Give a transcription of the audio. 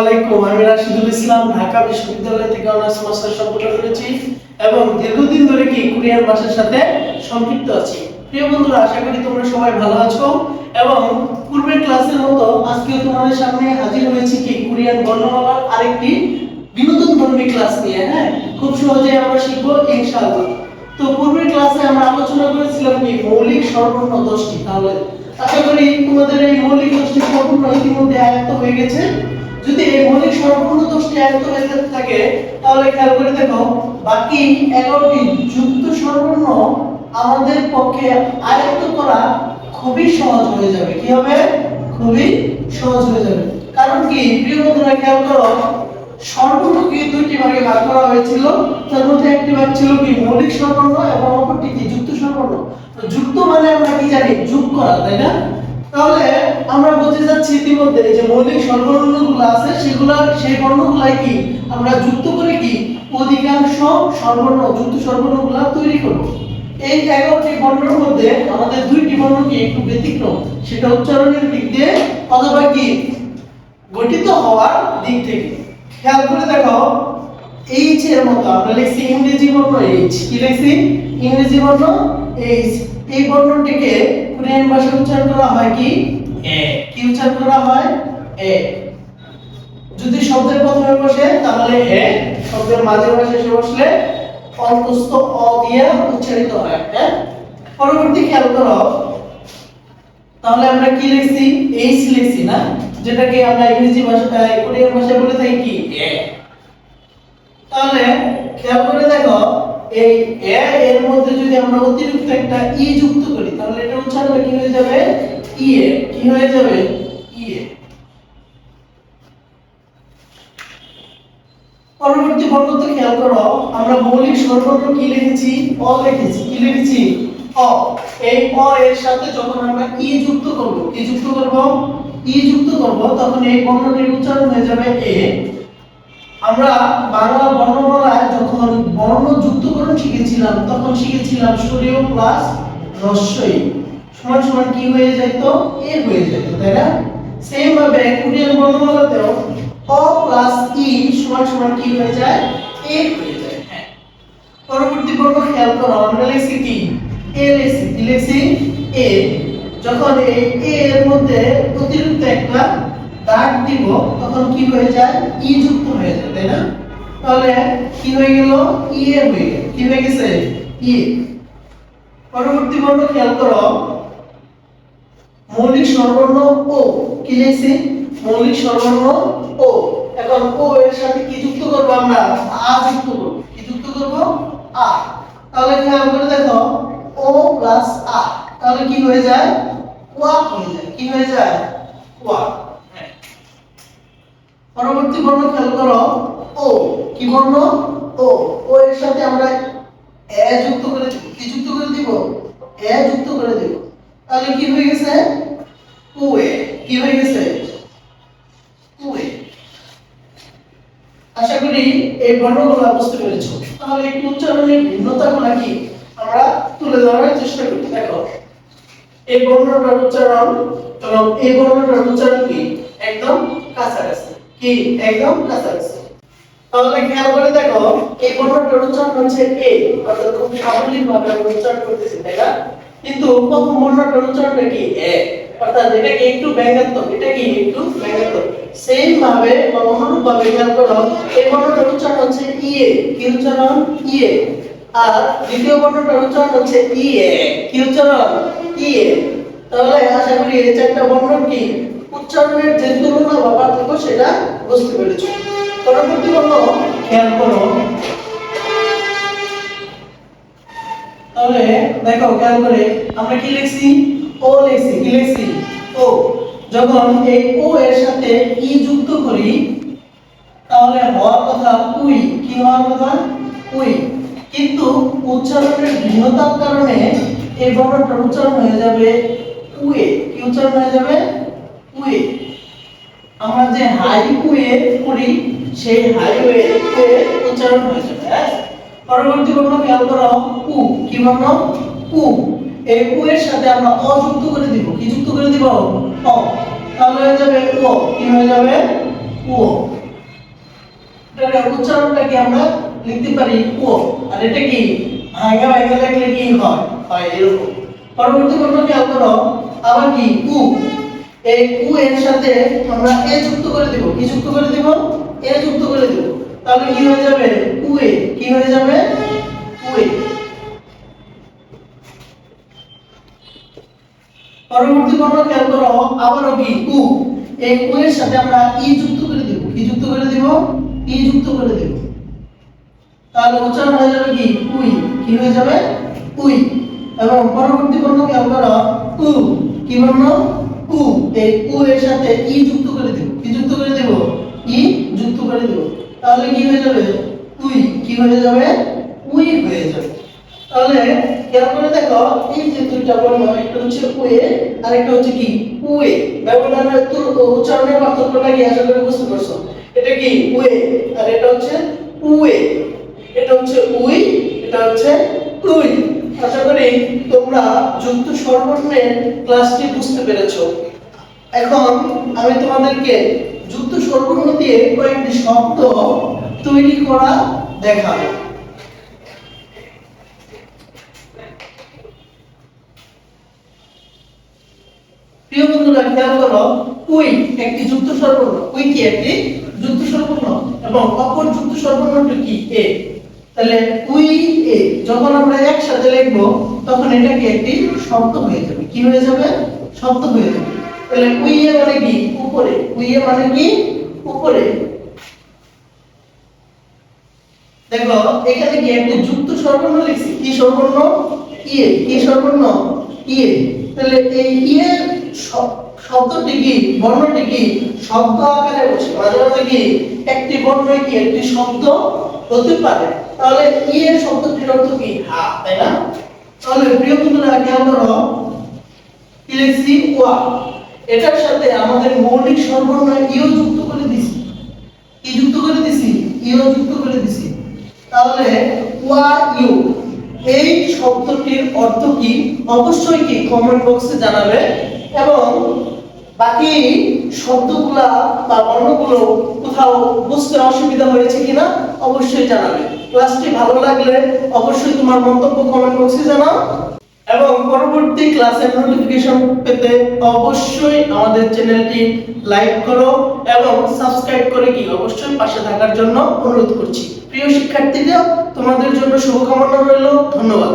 আলাইকুম, আমি রাশিদুল ইসলাম, ঢাকা বিশ্ববিদ্যালয় থেকে অনার্স মাস্টার করেছি এবং দীর্ঘদিন ধরে কি কোরিয়ান ভাষার সাথে সম্পৃক্ত আছি। প্রিয় বন্ধুরা, আশা করি তোমরা সবাই ভালো আছো এবং পূর্বের ক্লাসের মতো আজকেও তোমাদের সামনে হাজির হয়েছি কি কোরিয়ান বর্ণমালার আরেকটি বিনোদন ধর্মী ক্লাস নিয়ে হ্যাঁ? খুব সহজে আমরা শিখব, ইনশাআল্লাহ। তো পূর্বের ক্লাসে আমরা আলোচনা করেছিলাম কি মৌলিক সর্বর্ণ দশটি, তাহলে আশা করি তোমাদের এই মৌলিক দশটি সম্পূর্ণ ইতিমধ্যে আয়ত্ত হয়ে গেছে। যদি এই মৌলিক সর্বর্ণ দশটি আয়ত্ত হয়ে থাকে, তাহলে খেয়াল করে দেখো, বাকি এগারোটি যুক্ত সর্বর্ণ আমাদের পক্ষে আয়ত্ত করা খুবই সহজ হয়ে যাবে। কি হবে? খুবই সহজ হয়ে যাবে। কারণ কি? প্রিয় বন্ধুরা, খেয়াল করো স্বর্ণকে দুইটি ভাগে ভাগ করা হয়েছিল? তার মধ্যে একটি ভাগ ছিল কি? মৌলিক স্বর্ণ এবং অপরটি কি? যুক্ত স্বর্ণ তো যুক্ত মানে আমরা কি জানি? যোগ করা, তাই না? তাহলে আমরা বুঝে যাচ্ছি ইতিমধ্যে যে মৌলিক স্বরবর্ণগুলো আছে, সেগুলা, সেই বর্ণগুলাই কি? আমরা যুক্ত করে কি? অধিকাংশ স্বরবর্ণ যুক্ত স্বরবর্ণগুলা তৈরি করব। এই এগারোটি বর্ণের মধ্যে আমাদের দুইটি বর্ণ কি একটু ব্যতিক্রম? সেটা উচ্চারণের দিক দিয়ে অথবা কি? গঠিত হওয়ার দিক থেকে। খেয়াল করে দেখো এইচ এর মতো, আমরা লিখছি ইংরেজি বর্ণ এইচ কি লিখছি? ইংরেজি বর্ণ এইচ এই বর্ণটিকে কোরিয়ান ভাষায় উচ্চারণ করা হয় কি? এ। কি উচ্চারণ করা হয়? এ। যদি শব্দের প্রথমে বসে তাহলে এ শব্দের মাঝে মাঝে এসে বসলে অন্তস্থ অ দিয়ে উচ্চারিত হয় হ্যাঁ পরবর্তী খেয়াল করো। তাহলে আমরা কি লিখছি? এইচ লিখছি না? যেটাকে আমরা ইংরেজি ভাষায় কোরিয়ান ভাষায় বলে থাকি কি? এ। তাহলে খেয়াল করে দেখো এই এ এর মধ্যে যদি আমরা অতিরিক্ত একটা ই যুক্ত করি, তাহলে এটা উচ্চারণ কি হয়ে যাবে? ই এ কি হয়ে যাবে? ই এ পরবর্তী বর্ণতে খেয়াল করো, আমরা মৌলিক স্বরবর্ণ কি লিখেছি? অ লিখেছি। কি লিখেছি? অ। এই অ এর সাথে যখন আমরা ই যুক্ত করব, কি যুক্ত করব? ই যুক্ত করব, তখন এই বর্ণটির উচ্চারণ হয়ে যাবে এ আমরা বাংলা বর্ণমালায় যখন বর্ণ যুক্তকরণ শিখেছিলাম, তখন শিখেছিলাম সূর্য প্লাস রস্বই সমান সমান কি হয়ে যেত এ হয়ে যেত তাই না? সেম ভাবে কোরিয়ান বর্ণমালাতেও অ প্লাস ই সমান সমান কি হয়ে যায়? এ হয়ে যায় হ্যাঁ। পরবর্তী বর্ণ খেয়াল করো, আমরা লিখছি কি? এ লিখছি, কি এ। যখন এ এর মধ্যে দিব, তখন কি হয়ে যায়? ই যুক্ত হয়ে যায়, তাই না? তাহলে কি হয়ে গেল? ই এ হয়ে গেল। কি হয়ে গেছে? ই পরবর্তী বর্ণ খেয়াল করো। মৌলিক স্বরবর্ণ ও কি লিখছি মৌলিক স্বরবর্ণ ও এখন ও এর সাথে কি যুক্ত করব আমরা? আ যুক্ত করব। কি যুক্ত করব? আ তাহলে খেয়াল করে দেখো ও প্লাস আ তাহলে কি হয়ে যায়? ওয়া হয়ে যায়। কি হয়ে যায়? ওয়া। পরবর্তী বর্ণ খেয়াল করো। ও, কি বর্ণ? ও ও এর সাথে আমরা এ যুক্ত করে কি যুক্ত করে দিব? এ যুক্ত করে দিব। তাহলে কি হয়ে গেছে? কুয়ে কি হয়ে গেছে? কুয়ে আশা করি এই বর্ণগুলো বুঝতে পেরেছ। তাহলে একটু উচ্চারণের ভিন্নতাগুলো কি আমরা তুলে ধরার চেষ্টা করি। দেখো, এই বর্ণটার উচ্চারণ, এবং এই বর্ণটার উচ্চারণ কি? একদম কাছাকাছি। কি? একদম কাছাকাছি তাহলে খেয়াল করে দেখো, এই বর্ণটার উচ্চারণ হচ্ছে এ অর্থাৎ খুব সাবলীল ভাবে আমরা উচ্চারণ করতেছি, তাই না? কিন্তু প্রথম বর্ণটার উচ্চারণটা কি? এ অর্থাৎ এটা কি একটু ব্যঙ্গাত্মক? এটা কি একটু ব্যঙ্গাত্মক? সেম ভাবে অনুরূপ ভাবে খেয়াল করো, এই বর্ণটার উচ্চারণ হচ্ছে ইয়ে কি উচ্চারণ ইয়ে আর দ্বিতীয় বর্ণটার উচ্চারণ হচ্ছে ইয়ে কি উচ্চারণ ইয়ে তাহলে আশা করি এই চারটা বর্ণ কি? উচ্চারণের যে তুলনা বা পার্থক্য সেটা বুঝতে পেরেছ। পরবর্তী বর্ণ খেয়াল করো। তাহলে দেখো, খেয়াল করে, আমরা কি লিখছি? ও লিখছি, কি লিখছি? ও। যখন এই ও এর সাথে ই যুক্ত করি, তাহলে হওয়ার কথা উই। কি হওয়ার কথা? উই। কিন্তু উচ্চারণের ভিন্নতার কারণে এই বর্ণটার উচ্চারণ হয়ে যাবে উয়ে কি উচ্চারণ হয়ে যাবে? উয়ে আমরা যে হাইওয়ে করি সেই হাইওয়ে উচ্চারণ হয়ে যাবে হ্যাঁ? পরবর্তী বর্ণ খেয়াল করো উ কি বর্ণ? উ এই উ এর সাথে আমরা অ যুক্ত করে দিব। কি যুক্ত করে দিব? অ। তাহলে হয়ে যাবে ও কি হয়ে যাবে? ও উচ্চারণটাকে আমরা লিখতে পারি? ও আর এটা কি? ভাঙা ভাঙা লিখলে কি হয়? হয় এরকম। পরবর্তী বর্ণ খেয়াল করো। আবার কি? উ এই উ এর সাথে আমরা এ যুক্ত করে দেব। কি যুক্ত করে দেব? এ যুক্ত করে দেব। তাহলে কি হয়ে যাবে? এ। কি হয়ে যাবে? এ। পরবর্তী বর্ণ খেয়াল করো, আবারও কি? উ। এই উ এর সাথে আমরা ই যুক্ত করে দেব। কি যুক্ত করে দেব? ই যুক্ত করে দেব। তাহলে উচ্চারণ হয়ে যাবে কি? উই কি হয়ে যাবে? উই এবং পরবর্তী বর্ণ খেয়াল করো, উ। কি বর্ণ? এই যুক্ত করে দেব। কি যুক্ত করে দেব? ই যুক্ত করে দেব। তাহলে কি হয়ে যাবে? উই। কি হয়ে যাবে? উই হয়ে যাবে। তাহলে করে দেখো, এই যে দুইটা বর্ণ, একটা হচ্ছে উয়ে আর একটা হচ্ছে কি? উয়ে। ব্যবধানের উচ্চারণের পার্থক্যটা কি? আশা করি বুঝতে পারছ। এটা কি? উয়ে। আর এটা হচ্ছে উয়ে। এটা হচ্ছে উই, এটা হচ্ছে উই। আশা করি তোমরা যুক্ত স্বরবর্ণের ক্লাসটি বুঝতে পেরেছ। এখন আমি তোমাদেরকে যুক্ত স্বরবর্ণ দিয়ে কয়েকটি শব্দ তৈরি করা দেখাবো। প্রিয় বন্ধুরা, খেয়াল করো, উই একটি যুক্ত স্বরবর্ণ উই কি একটি যুক্ত স্বরবর্ণ এবং অপর যুক্ত স্বরবর্ণটি কি? এ। তাহলে উই, এ, যখন আমরা একসাথে লিখব, তখন এটাকে একটি শব্দ হয়ে যাবে। কি হয়ে যাবে? শব্দ হয়ে যাবে। তাহলে এ মানে কি? উপরে। এ মানে কি? উপরে। দেখো, এখানে কি একটা যুক্ত স্বরবর্ণ লিখছি? কি স্বরবর্ণ? ইয়ে কি স্বরবর্ণ? ইয়ে তাহলে এই ইয়ে শব্দটি কি? বর্ণটি কি? শব্দ আকারে বসে। মাঝে মাঝে কি? একটি বর্ণ কি একটি শব্দ হতে পারে। তাহলে ইয়ে শব্দটির অর্থ কি? হা, তাই না? তাহলে প্রিয় বন্ধুরা, খেয়াল করো। কি লিখছি? ওয়া। এটার সাথে আমাদের মৌলিক স্বরবর্ণ ইও যুক্ত করে দিছি। কি যুক্ত করে দিছি? ইও যুক্ত করে দিছি। তাহলে ওয়া ইউ, এই শব্দটির অর্থ কি? অবশ্যই কি কমেন্ট বক্সে জানাবে। এবং বাকি শব্দগুলা বা বর্ণগুলো কোথাও বুঝতে অসুবিধা হয়েছে কিনা অবশ্যই জানাবে। ক্লাসটি ভালো লাগলে অবশ্যই তোমার মন্তব্য কমেন্ট বক্সে জানাও। এবং পরবর্তী ক্লাসের নোটিফিকেশন পেতে অবশ্যই আমাদের চ্যানেলটি লাইক করো এবং সাবস্ক্রাইব করে কি অবশ্যই পাশে থাকার জন্য অনুরোধ করছি। প্রিয় শিক্ষার্থীদের তোমাদের জন্য শুভকামনা রইল। ধন্যবাদ।